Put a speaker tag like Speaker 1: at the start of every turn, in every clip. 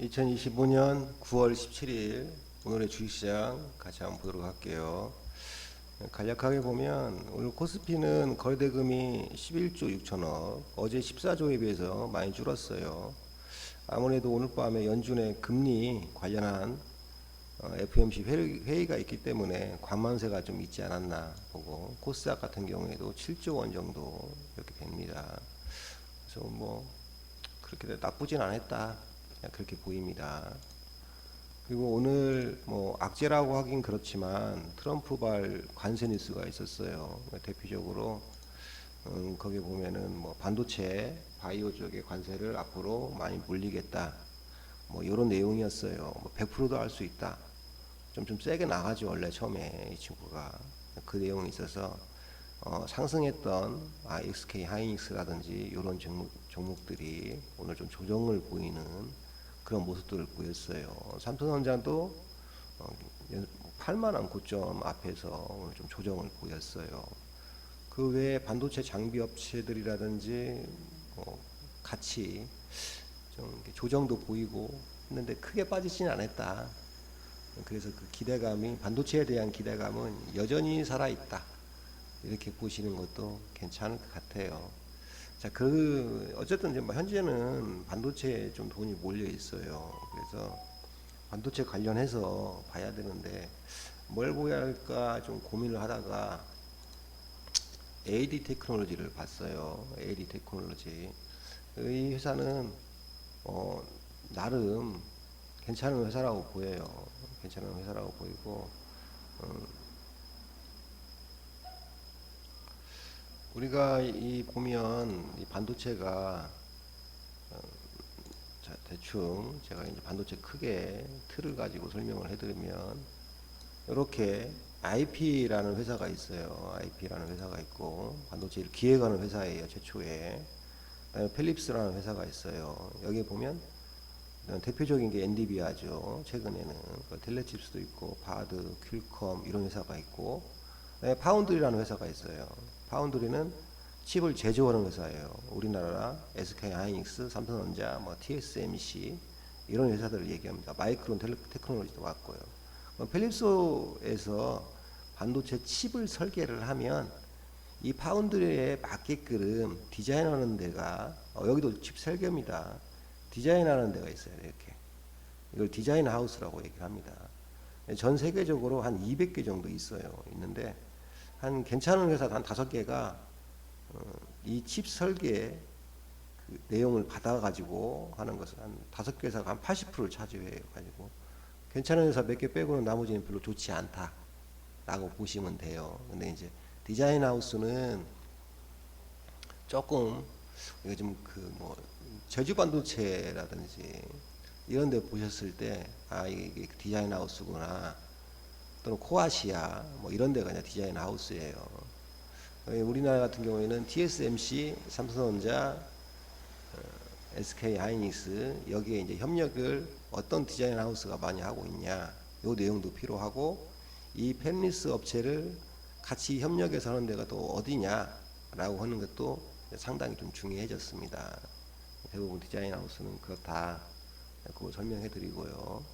Speaker 1: 2025년 9월 17일 오늘의 주식시장 같이 한번 보도록 할게요. 간략하게 보면 오늘 코스피는 거래대금이 11조 6천억, 어제 14조에 비해서 많이 줄었어요. 아무래도 오늘 밤에 연준의 금리 관련한 f m c 회의가 있기 때문에 관만세가 좀 있지 않았나 보고 코스닥 같은 경우에도 7조 원 정도 이렇게 됩니다. 그래서 뭐 그렇게 나쁘진 않았다. 그렇게 보입니다. 그리고 오늘 뭐 악재라고 하긴 그렇지만 트럼프발 관세 뉴스가 있었어요. 대표적으로 음, 거기 보면은 뭐 반도체 바이오 쪽의 관세를 앞으로 많이 물리겠다. 뭐 이런 내용이었어요. 뭐 100%도 할 수 있다. 좀 좀 세게 나가지 원래 처음에 이 친구가 그 내용이 있어서 어, 상승했던 아, XK 하이닉스라든지 이런 종목, 종목들이 오늘 좀 조정을 보이는 그런 모습들을 보였어요. 삼성전자도 어, 팔만한 고점 앞에서 오늘 좀 조정을 보였어요. 그 외에 반도체 장비 업체들이라든지 뭐 같이 좀 조정도 보이고 했는데 크게 빠지지 않았다. 그래서 그 기대감이 반도체에 대한 기대감은 여전히 살아 있다. 이렇게 보시는 것도 괜찮을 것 같아요. 자, 그 어쨌든 이제 뭐 현재는 반도체에 좀 돈이 몰려 있어요. 그래서 반도체 관련해서 봐야 되는데 뭘 보야 할까 좀 고민을 하다가 AD 테크놀로지를 봤어요. AD 테크놀로지. 이 회사는 어, 나름 괜찮은 회사라고 보여요. 괜찮은 회사라고 보이고 음, 우리가 이 보면 이 반도체가 어, 자, 대충 제가 이제 반도체 크게 틀을 가지고 설명을 해드리면 이렇게 IP라는 회사가 있어요. IP라는 회사가 있고 반도체를 기획하는 회사예요. 최초에 그다음에 펠립스라는 회사가 있어요. 여기 보면 대표적인 게 엔디비아죠. 최근에는 그 텔레칩스도 있고 바드, 큘컴 이런 회사가 있고 네, 파운드리라는 회사가 있어요. 파운드리는 칩을 제조하는 회사예요. 우리나라 SK 하이닉스, 삼성전자, 뭐 TSMC 이런 회사들을 얘기합니다. 마이크론 테크놀로지도 왔고요. 펠립스에서 반도체 칩을 설계를 하면 이 파운드리에 맞게끔 디자인하는 데가 어, 여기도 칩 설계입니다. 디자인하는 데가 있어요. 이렇게 이걸 디자인 하우스라고 얘기합니다. 전 세계적으로 한 200개 정도 있어요. 있는데 한 괜찮은 회사가 한 다섯 개가 어, 이칩 설계 그 내용을 받아가지고 하는 것은 한 다섯 개 회사가 한 80%를 차지해가지고 괜찮은 회사 몇 개 빼고는 나머지는 별로 좋지 않다라고 보시면 돼요. 근데 이제 디자인 하우스는 조금 요즘 그뭐 제주 반도체라든지 이런 데 보셨을 때 아 이게 디자인 하우스구나 또는 코아시아 뭐 이런 데가 이제 디자인 하우스예요. 우리나라 같은 경우에는 TSMC, 삼성전자, 어, SK 하이닉스 여기에 이제 협력을 어떤 디자인 하우스가 많이 하고 있냐 요 내용도 필요하고 이 펜리스 업체를 같이 협력해서 하는 데가 또 어디냐라고 하는 것도 상당히 좀 중요해졌습니다. 대부분 디자인 하우스는 그렇다. 그거 설명해 드리고요.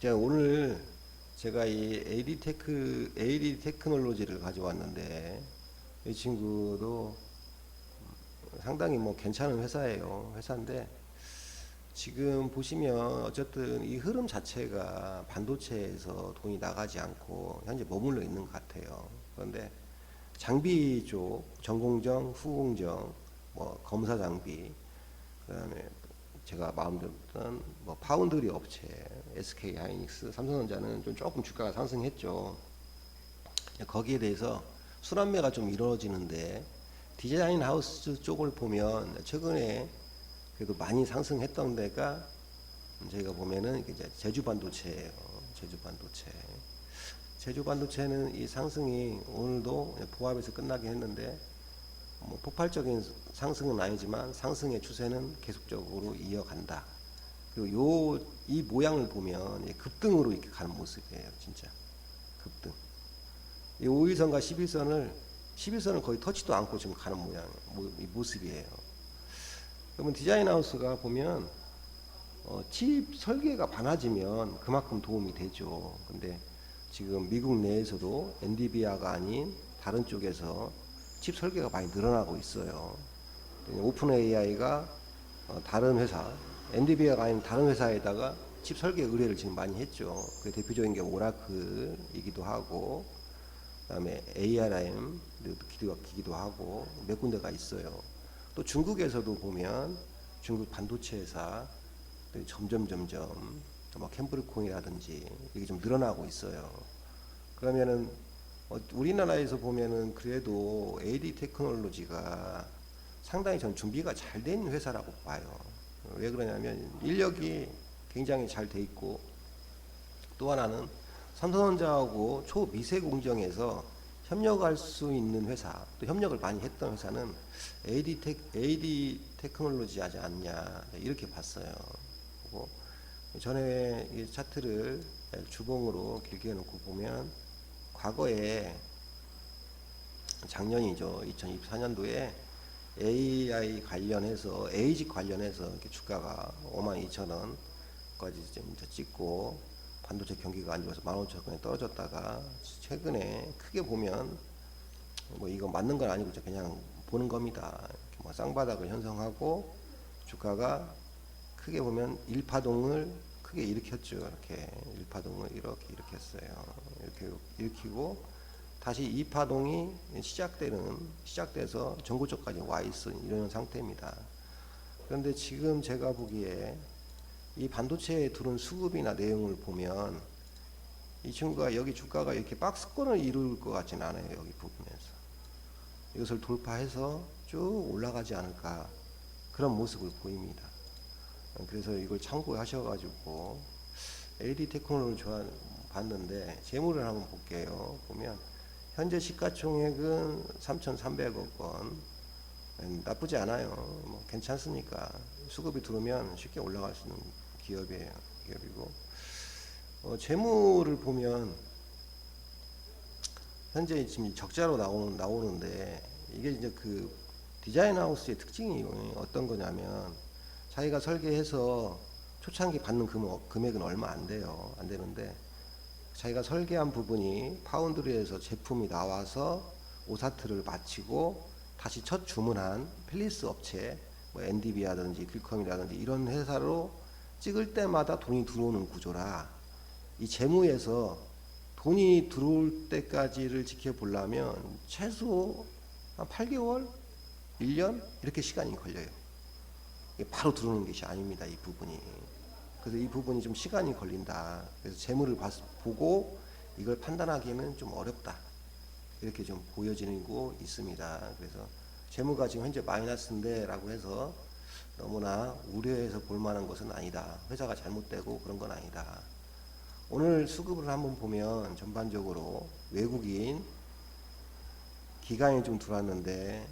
Speaker 1: 자, 오늘 제가 이 AD 테크, AD 테크놀로지를 가져왔는데 이 친구도 상당히 뭐 괜찮은 회사예요. 회사인데 지금 보시면 어쨌든 이 흐름 자체가 반도체에서 돈이 나가지 않고 현재 머물러 있는 것 같아요. 그런데 장비 쪽 전공정, 후공정, 뭐 검사 장비, 그다음에 제가 마음대로는 뭐 파운드리 업체, SK 하이닉스, 삼성전자는 좀 조금 주가가 상승했죠. 거기에 대해서 순환매가 좀 이루어지는데 디자인 하우스 쪽을 보면 최근에 그래도 많이 상승했던 데가 저희가 보면은 이제 제주 반도체예요. 제주 반도체. 제주 반도체는 이 상승이 오늘도 보합에서 끝나긴 했는데 뭐 폭발적인 상승은 아니지만 상승의 추세는 계속적으로 이어간다. 그리고 요, 이 모양을 보면 급등으로 이렇게 가는 모습이에요. 진짜. 급등. 이 5일선과 11선을 11선은 거의 터치도 않고 지금 가는 모양, 모, 모습이에요. 그러면 디자인 하우스가 보면 어, 칩 설계가 많아지면 그만큼 도움이 되죠. 근데 지금 미국 내에서도 엔디비아가 아닌 다른 쪽에서 칩 설계가 많이 늘어나고 있어요. 오픈 AI가 어, 다른 회사, 엔비아가 아닌 다른 회사에다가 칩 설계 의뢰를 지금 많이 했죠. 그 대표적인 게 오라클이기도 하고, 그다음에 ARM 기기도 하고 몇 군데가 있어요. 또 중국에서도 보면 중국 반도체 회사 점점 점점 뭐 캠브리콩이라든지 이게 좀 늘어나고 있어요. 그러면은 어, 우리나라에서 보면은 그래도 AD 테크놀로지가 상당히 전 준비가 잘 된 회사라고 봐요. 왜 그러냐면 인력이 굉장히 잘 돼 있고 또 하나는 삼성전자하고 초미세 공정에서 협력할 수 있는 회사, 또 협력을 많이 했던 회사는 AD, 테, AD 테크놀로지 하지 않냐 이렇게 봤어요. 그리고 전에 차트를 주봉으로 길게 놓고 보면 과거에 작년이죠. 2024년도에 AI 관련해서 AG 관련해서 이렇게 주가가 5 2 0 0 0 원까지 지 찍고 반도체 경기가 안 좋아서 15,000원에 떨어졌다가 최근에 크게 보면 뭐 이거 맞는 건 아니고 그냥 보는 겁니다. 뭐 쌍바닥을 형성하고 주가가 크게 보면 일파동을 크게 일으켰죠. 이렇게 1파동을 이렇게 일으켰어요. 이렇게 일으키고 다시 2파동이 시작되는 시작돼서 전고점까지 와 있은 이런 상태입니다. 그런데 지금 제가 보기에 이 반도체에 들어 수급이나 내용을 보면 이 친구가 여기 주가가 이렇게 박스권을 이룰 것 같지는 않아요. 여기 부분에서 이것을 돌파해서 쭉 올라가지 않을까 그런 모습을 보입니다. 어, 그래서 이걸 참고하셔가지고 LED 테크놀을 좋아 봤는데 재물을 한번 볼게요. 보면 현재 시가총액은 3,300억 원. 음, 나쁘지 않아요. 뭐 괜찮습니까? 수급이 들어오면 쉽게 올라갈 수 있는 기업이에요. 기업이고 어, 재물을 보면 현재 지금 적자로 나오는 나오는데 이게 이제 그 디자인 하우스의 특징이 어떤 거냐면 자기가 설계해서 초창기 받는 금액은 얼마 안 돼요. 안 되는데 자기가 설계한 부분이 파운드리에서 제품이 나와서 오사트를 마치고 다시 첫 주문한 펠리스 업체, 뭐 엔디비라든지 길컴이라든지 이런 회사로 찍을 때마다 돈이 들어오는 구조라 이 재무에서 돈이 들어올 때까지를 지켜보려면 최소 한 8개월, 1년 이렇게 시간이 걸려요. 바로 들어오는 것이 아닙니다. 이 부분이. 그래서 이 부분이 좀 시간이 걸린다. 그래서 재물을 보고 이걸 판단하기에는 좀 어렵다. 이렇게 좀 보여지고 있습니다. 그래서 재무가 지금 현재 마이너스인데라고 해서 너무나 우려해서 볼 만한 것은 아니다. 회사가 잘못되고 그런 건 아니다. 오늘 수급을 한번 보면 전반적으로 외국인 기간이 좀 들어왔는데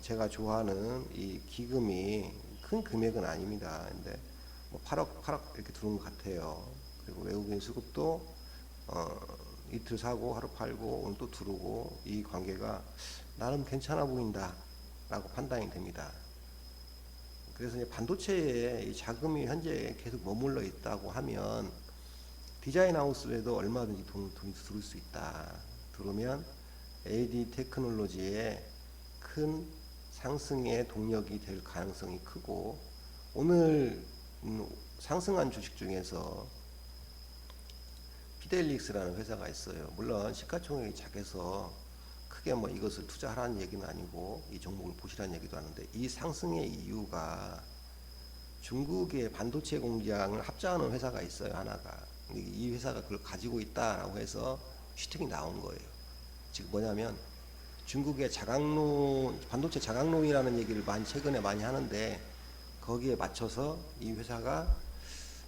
Speaker 1: 제가 좋아하는 이 기금이 큰 금액은 아닙니다. 근데 뭐 8억, 8억 이렇게 들어온 것 같아요. 그리고 외국인 수급도 어, 이틀 사고 하루 팔고 오늘 또 들어오고 이 관계가 나름 괜찮아 보인다라고 판단이 됩니다. 그래서 이제 반도체에 자금이 현재 계속 머물러 있다고 하면 디자인 하우스에도 얼마든지 돈, 돈이 들어올 수 있다. 들어면 AD 테크놀로지에 큰 상승의 동력이 될 가능성이 크고 오늘 음, 상승한 주식 중에서 피델릭스라는 회사가 있어요. 물론 시가총액이 작아서 크게 뭐 이것을 투자하라는 얘기는 아니고 이 종목을 보시라는 얘기도 하는데 이 상승의 이유가 중국의 반도체 공장을 합작하는 회사가 있어요 하나가 이 회사가 그걸 가지고 있다라고 해서 시팅이 나온 거예요. 지금 뭐냐면 중국의 자강론, 반도체 자강론이라는 얘기를 많이 최근에 많이 하는데 거기에 맞춰서 이 회사가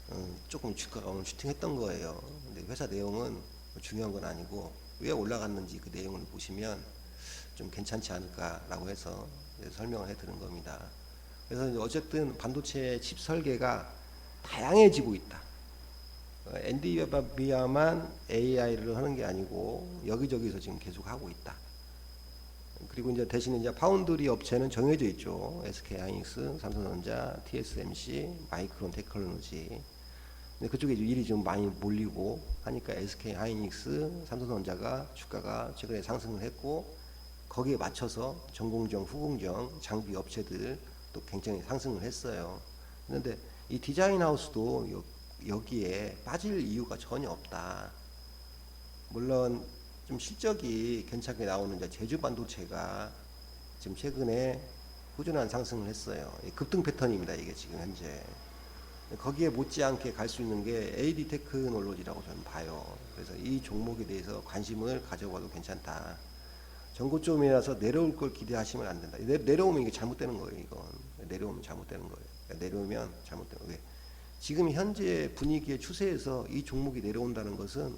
Speaker 1: 어, 조금 주가가 오늘 어, 슈팅했던 거예요. 근데 회사 내용은 중요한 건 아니고 왜 올라갔는지 그 내용을 보시면 좀 괜찮지 않을까라고 해서 설명을 해드린 겁니다. 그래서 어쨌든 반도체 칩 설계가 다양해지고 있다. 어, 엔디비아만 AI를 하는 게 아니고 여기저기서 지금 계속 하고 있다. 그리고 이제 대신 이제 파운드리 업체는 정해져 있죠. SK 하이닉스, 삼성전자, TSMC, 마이크론 테크놀로지. 근데 그쪽에 일이 좀 많이 몰리고 하니까 SK 하이닉스, 삼성전자가 주가가 최근에 상승을 했고 거기에 맞춰서 전공정, 후공정, 장비 업체들 또 굉장히 상승을 했어요. 그런데 이 디자인 하우스도 여기에 빠질 이유가 전혀 없다. 물론 좀 실적이 괜찮게 나오는 제주 반도체가 지금 최근에 꾸준한 상승을 했어요. 급등 패턴입니다. 이게 지금 현재. 거기에 못지않게 갈 수 있는 게 AD 테크놀로지라고 저는 봐요. 그래서 이 종목에 대해서 관심을 가져봐도 괜찮다. 전고점이라서 내려올 걸 기대하시면 안 된다. 내려, 오면 이게 잘못되는 거예요. 이건 내려오면 잘못되는 거예요. 그러니까 내려오면 잘못되는 거예요. 지금 현재 분위기의 추세에서 이 종목이 내려온다는 것은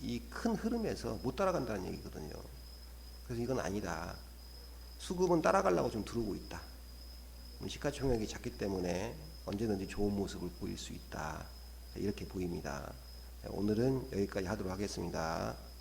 Speaker 1: 이큰 흐름에서 못 따라간다는 얘기거든요. 그래서 이건 아니다. 수급은 따라가려고 좀 들어오고 있다. 뭐 시가총액이 작기 때문에 언제든지 좋은 모습을 보일 수 있다. 이렇게 보입니다. 네, 오늘은 여기까지 하도록 하겠습니다.